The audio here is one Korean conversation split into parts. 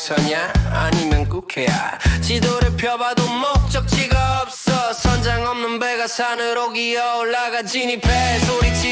평서냐? 아니면 국회야? 지도를 펴봐도 목적지가 없어. 선장 없는 배가 산으로 기어 올라가 진입해. 소리치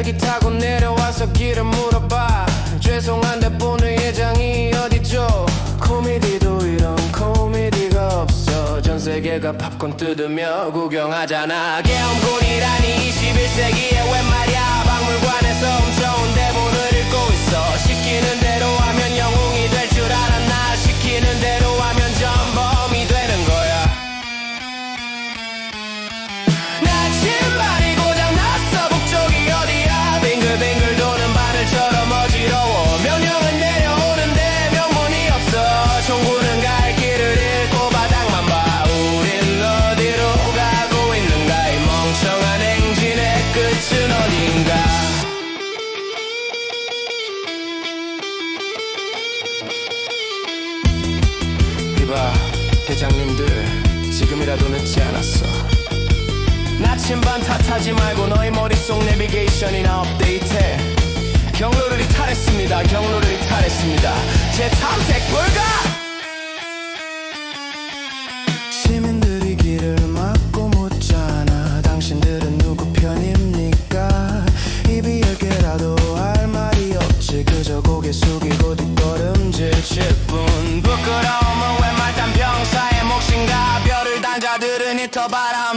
헬기 타고 내려와서 길을 물어봐. 죄송한데 본의 회장이 어디죠? 코미디도 이런 코미디가 없어. 전 세계가 팝콘 뜯으며 구경하잖아. 개엄군이라니 21세기에 웬 말이야? 박물관에서 훔쳐온 대본을 읽고 있어. 시키는 대로 하면 영웅이 될 줄 알았나? 시키는 대로 하면 전범이 되는 거야. 나침반 대장님들 지금이라도 늦지 않았어. 나침반 탓하지 말고 너희 머릿속 내비게이션이나 업데이트해. 경로를 이탈했습니다. 경로를 이탈